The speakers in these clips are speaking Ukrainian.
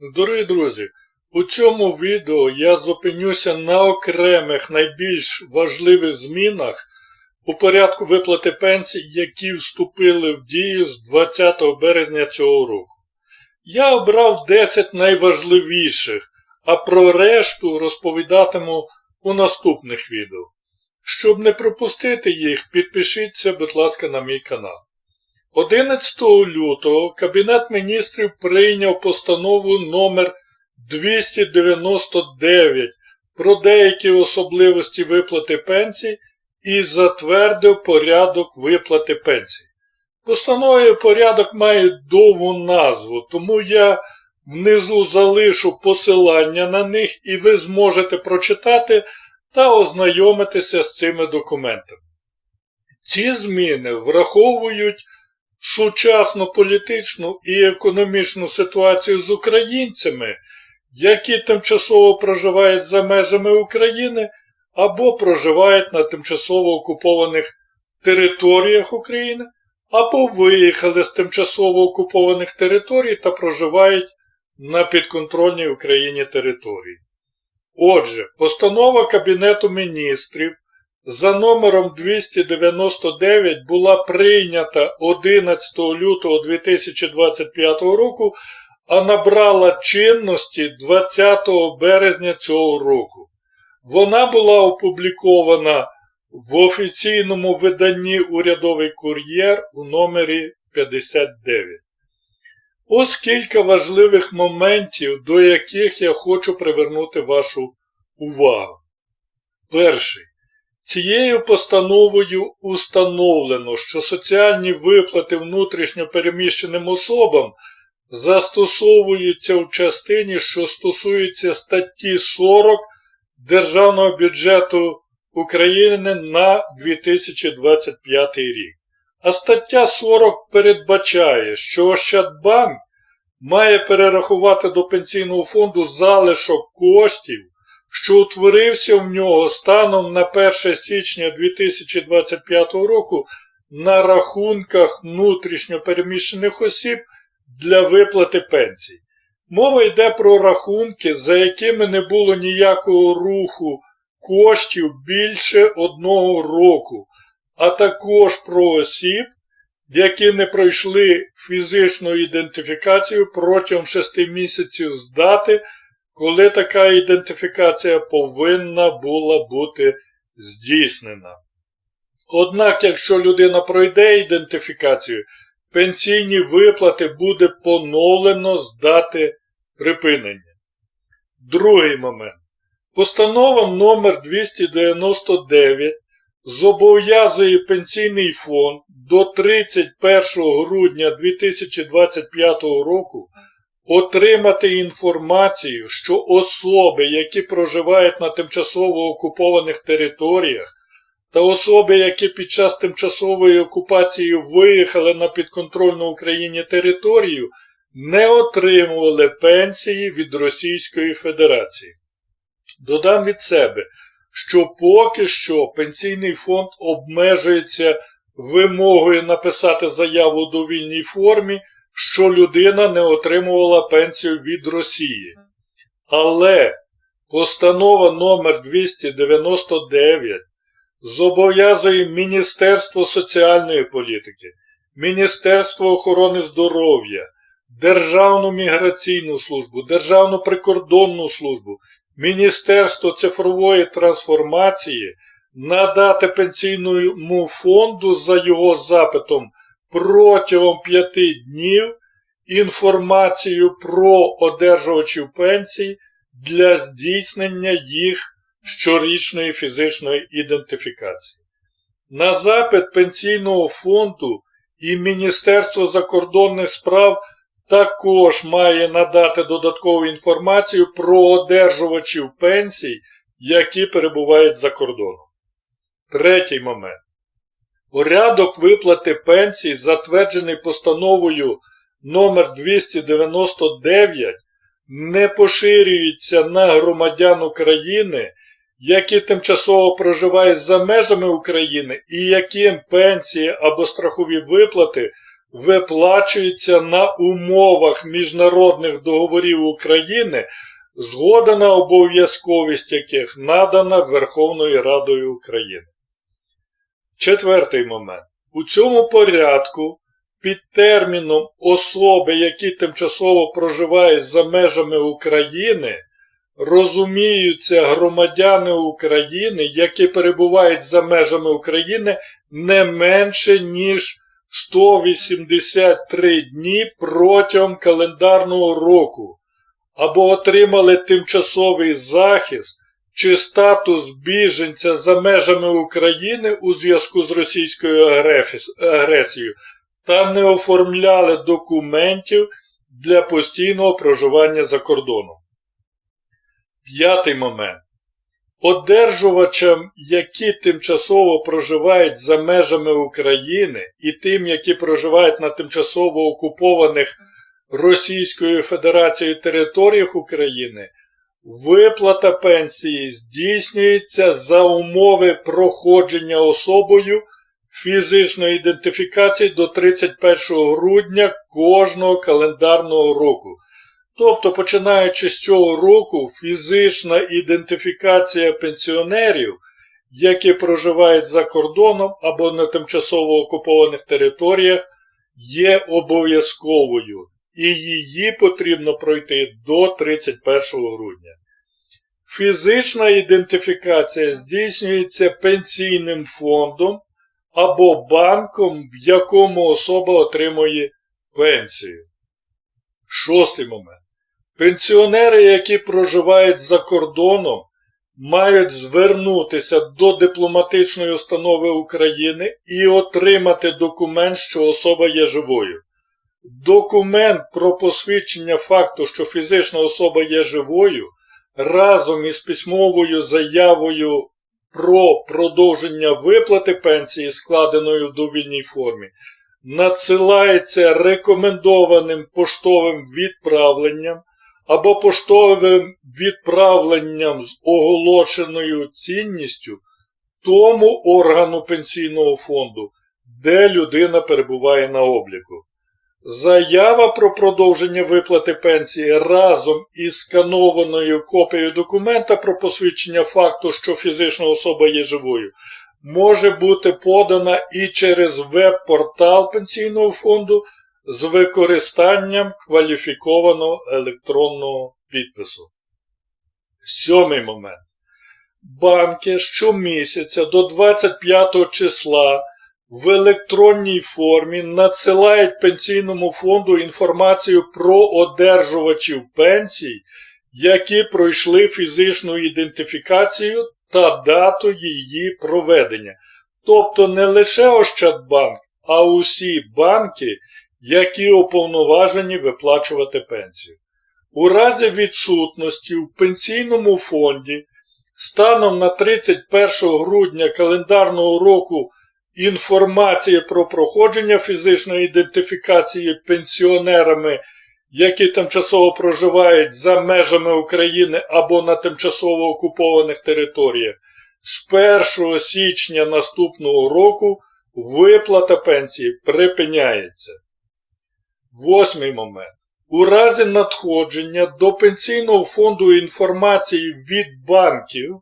Дорогі друзі, у цьому відео я зупинюся на окремих найбільш важливих змінах у порядку виплати пенсій, які вступили в дію з 20 березня цього року. Я обрав 10 найважливіших, а про решту розповідатиму у наступних відео. Щоб не пропустити їх, підпишіться, будь ласка, на мій канал. 11 лютого Кабінет міністрів прийняв постанову номер 299 про деякі особливості виплати пенсій і затвердив порядок виплати пенсій. Постанови порядок має довгу назву, тому я внизу залишу посилання на них і ви зможете прочитати та ознайомитися з цими документами. Ці зміни враховують сучасну політичну і економічну ситуацію з українцями, які тимчасово проживають за межами України або проживають на тимчасово окупованих територіях України, або виїхали з тимчасово окупованих територій та проживають на підконтрольній Україні території. Отже, постанова Кабінету міністрів за номером 299 була прийнята 11 лютого 2025 року, а набрала чинності 20 березня цього року. Вона була опублікована в офіційному виданні Урядовий кур'єр у номері 59. Ось кілька важливих моментів, до яких я хочу привернути вашу увагу. Перший. Цією постановою установлено, що соціальні виплати внутрішньо переміщеним особам застосовуються в частині, що стосується статті 40 Державного бюджету України на 2025 рік. А стаття 40 передбачає, що Ощадбанк має перерахувати до пенсійного фонду залишок коштів, що утворився в нього станом на 1 січня 2025 року на рахунках внутрішньо переміщених осіб для виплати пенсій. Мова йде про рахунки, за якими не було ніякого руху коштів більше одного року, а також про осіб, які не пройшли фізичну ідентифікацію протягом 6 місяців з дати, коли така ідентифікація повинна була бути здійснена. Однак, якщо людина пройде ідентифікацію, пенсійні виплати буде поновлено з дати припинення. Другий момент. Постанова номер 299 зобов'язує пенсійний фонд до 31 грудня 2025 року отримати інформацію, що особи, які проживають на тимчасово окупованих територіях, та особи, які під час тимчасової окупації виїхали на підконтрольну Україні територію, не отримували пенсії від Російської Федерації. Додам від себе, що поки що пенсійний фонд обмежується вимогою написати заяву у довільній формі, що людина не отримувала пенсію від Росії. Але постанова номер 299 зобов'язує Міністерство соціальної політики, Міністерство охорони здоров'я, Державну міграційну службу, Державну прикордонну службу, Міністерство цифрової трансформації надати пенсійному фонду за його запитом протягом 5 днів інформацію про одержувачів пенсій для здійснення їх щорічної фізичної ідентифікації. На запит Пенсійного фонду і Міністерство закордонних справ також має надати додаткову інформацію про одержувачів пенсій, які перебувають за кордоном. Третій момент. Порядок виплати пенсій, затверджений постановою номер 299 не поширюється на громадян України, які тимчасово проживають за межами України і яким пенсії або страхові виплати виплачується на умовах міжнародних договорів України, згода на обов'язковість яких надана Верховною Радою України. Четвертий момент. У цьому порядку під терміном особи, які тимчасово проживають за межами України, розуміються громадяни України, які перебувають за межами України не менше, ніж 183 дні протягом календарного року, або отримали тимчасовий захист чи статус біженця за межами України у зв'язку з російською агресією та не оформляли документів для постійного проживання за кордоном. П'ятий момент. Одержувачам, які тимчасово проживають за межами України, і тим, які проживають на тимчасово окупованих Російською Федерацією територіях України, виплата пенсії здійснюється за умови проходження особою фізичної ідентифікації до 31 грудня кожного календарного року. Тобто, починаючи з цього року, фізична ідентифікація пенсіонерів, які проживають за кордоном або на тимчасово окупованих територіях, є обов'язковою, і її потрібно пройти до 31 грудня. Фізична ідентифікація здійснюється пенсійним фондом або банком, в якому особа отримує пенсію. Шостий момент. Пенсіонери, які проживають за кордоном, мають звернутися до дипломатичної установи України і отримати документ, що особа є живою. Документ про посвідчення факту, що фізична особа є живою, разом із письмовою заявою про продовження виплати пенсії, складеною в довільній формі, надсилається рекомендованим поштовим відправленням або поштовим відправленням з оголошеною цінністю тому органу пенсійного фонду, де людина перебуває на обліку. Заява про продовження виплати пенсії разом із сканованою копією документа про посвідчення факту, що фізична особа є живою, може бути подана і через веб-портал пенсійного фонду з використанням кваліфікованого електронного підпису. Сьомий момент. Банки щомісяця до 25 числа в електронній формі надсилають пенсійному фонду інформацію про одержувачів пенсій, які пройшли фізичну ідентифікацію та дату її проведення. Тобто не лише Ощадбанк, а усі банки, які уповноважені виплачувати пенсію. У разі відсутності в пенсійному фонді станом на 31 грудня календарного року інформації про проходження фізичної ідентифікації пенсіонерами, які тимчасово проживають за межами України або на тимчасово окупованих територіях, з 1 січня наступного року виплата пенсії припиняється. Восьмий момент. У разі надходження до пенсійного фонду інформації від банків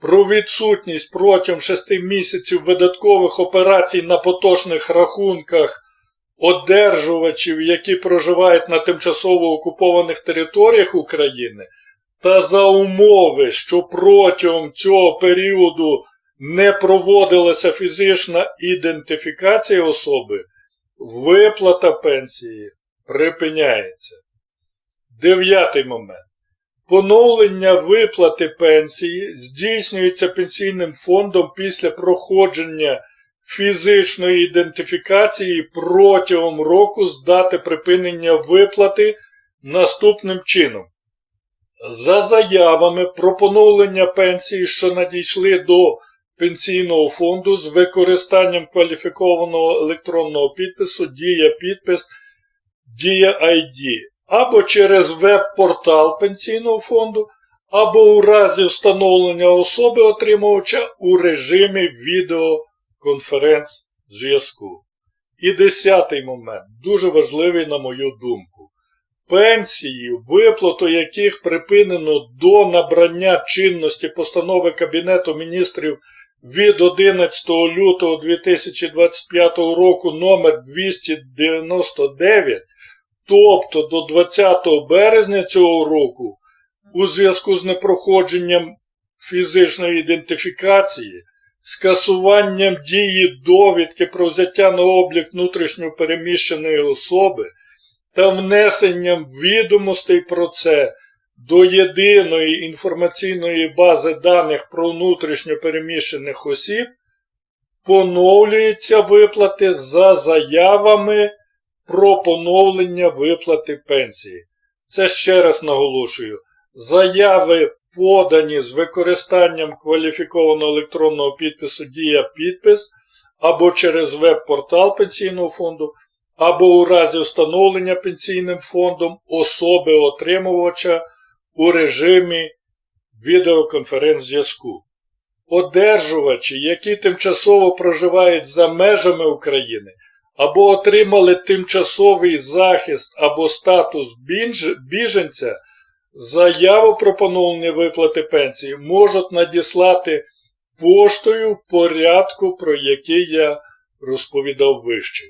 про відсутність протягом 6 місяців видаткових операцій на поточних рахунках одержувачів, які проживають на тимчасово окупованих територіях України, та за умови, що протягом цього періоду не проводилася фізична ідентифікація особи, виплата пенсії припиняється. Дев'ятий момент. Поновлення виплати пенсії здійснюється пенсійним фондом після проходження фізичної ідентифікації протягом року з дати припинення виплати наступним чином. За заявами про поновлення пенсії, що надійшли до пенсійного фонду з використанням кваліфікованого електронного підпису Дія підпис Дія ID або через веб-портал пенсійного фонду, або у разі встановлення особи отримувача у режимі відеоконференц-зв'язку. І десятий момент, дуже важливий на мою думку. Пенсії, виплату яких припинено до набрання чинності постанови Кабінету міністрів від 11 лютого 2025 року номер 299, тобто до 20 березня цього року, у зв'язку з непроходженням фізичної ідентифікації, скасуванням дії довідки про взяття на облік внутрішньопереміщеної особи та внесенням відомостей про це до єдиної інформаційної бази даних про внутрішньопереміщених осіб, поновлюються виплати за заявами про поновлення виплати пенсії. Це ще раз наголошую. Заяви подані з використанням кваліфікованого електронного підпису Дія підпис або через веб-портал пенсійного фонду, або у разі встановлення пенсійним фондом особи отримувача у режимі відеоконференц-зв'язку. Одержувачі, які тимчасово проживають за межами України або отримали тимчасовий захист або статус біженця, заяву про поновлення виплати пенсії можуть надіслати поштою в порядку, про який я розповідав вище.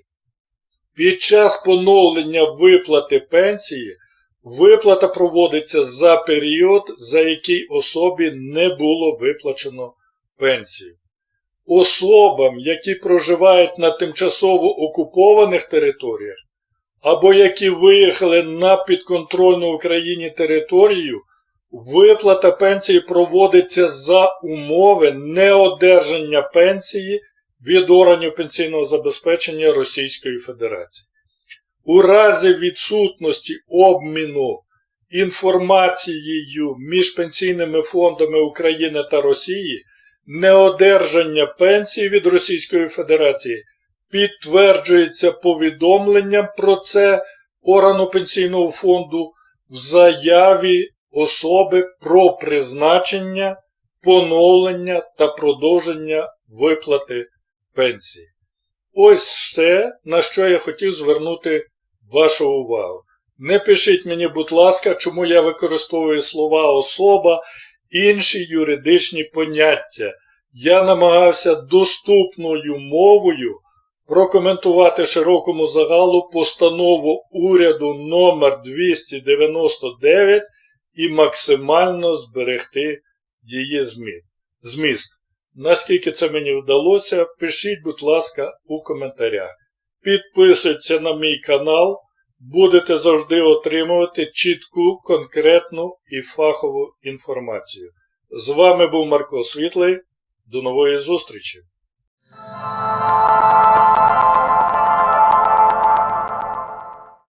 Під час поновлення виплати пенсії виплата проводиться за період, за який особі не було виплачено пенсію. Особам, які проживають на тимчасово окупованих територіях, або які виїхали на підконтрольну Україні територію, виплата пенсії проводиться за умови неодержання пенсії від органів пенсійного забезпечення Російської Федерації. У разі відсутності обміну інформацією між пенсійними фондами України та Росії, неодержання пенсії від Російської Федерації підтверджується повідомленням про це органу пенсійного фонду в заяві особи про призначення, поновлення та продовження виплати пенсії. Ось все, на що я хотів звернути вашу увагу. Не пишіть мені, будь ласка, чому я використовую слова особа, інші юридичні поняття. Я намагався доступною мовою прокоментувати широкому загалу постанову уряду номер 299 і максимально зберегти її зміст. Наскільки це мені вдалося, пишіть, будь ласка, у коментарях. Підписуйтесь на мій канал, будете завжди отримувати чітку, конкретну і фахову інформацію. З вами був Марко Світлий. До нової зустрічі!